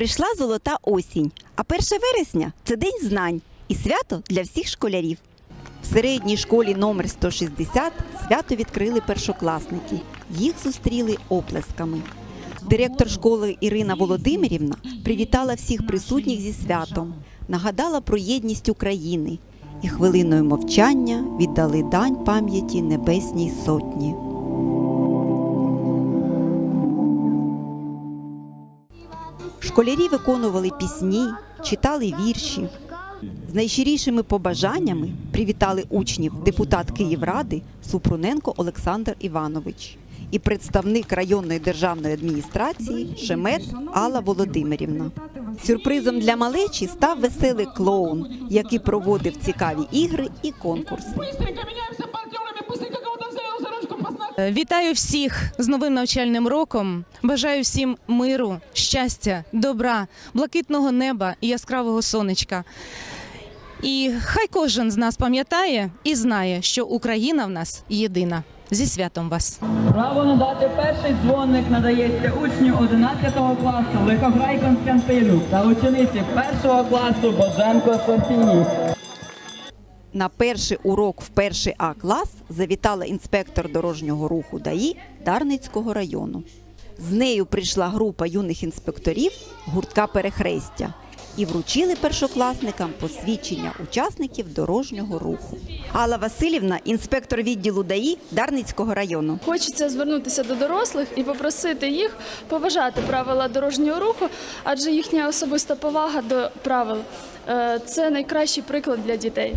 Прийшла золота осінь, а 1 вересня це день знань і свято для всіх школярів. В середній школі номер 160 свято відкрили першокласники. Їх зустріли оплесками. Директор школи Ірина Володимирівна привітала всіх присутніх зі святом, нагадала про єдність України і хвилиною мовчання віддали дань пам'яті Небесній Сотні. Школярі виконували пісні, читали вірші. З найщирішими побажаннями привітали учнів депутат Київради Супруненко Олександр Іванович і представник районної державної адміністрації Шемет Алла Володимирівна. Сюрпризом для малечі став веселий клоун, який проводив цікаві ігри і конкурси. Вітаю всіх з новим навчальним роком. Бажаю всім миру, щастя, добра, блакитного неба і яскравого сонечка. І хай кожен з нас пам'ятає і знає, що Україна в нас єдина. Зі святом вас! Право надати перший дзвоник надається учню 11 класу Лихограй Константину та учениці 1 класу Боженко Софії. На перший урок в перший А клас завітала інспектор дорожнього руху ДАІ Дарницького району. З нею прийшла група юних інспекторів гуртка перехрестя і вручили першокласникам посвідчення учасників дорожнього руху. Алла Васильівна, інспектор відділу ДАІ Дарницького району. Хочеться звернутися до дорослих і попросити їх поважати правила дорожнього руху, адже їхня особиста повага до правил е, це найкращий приклад для дітей.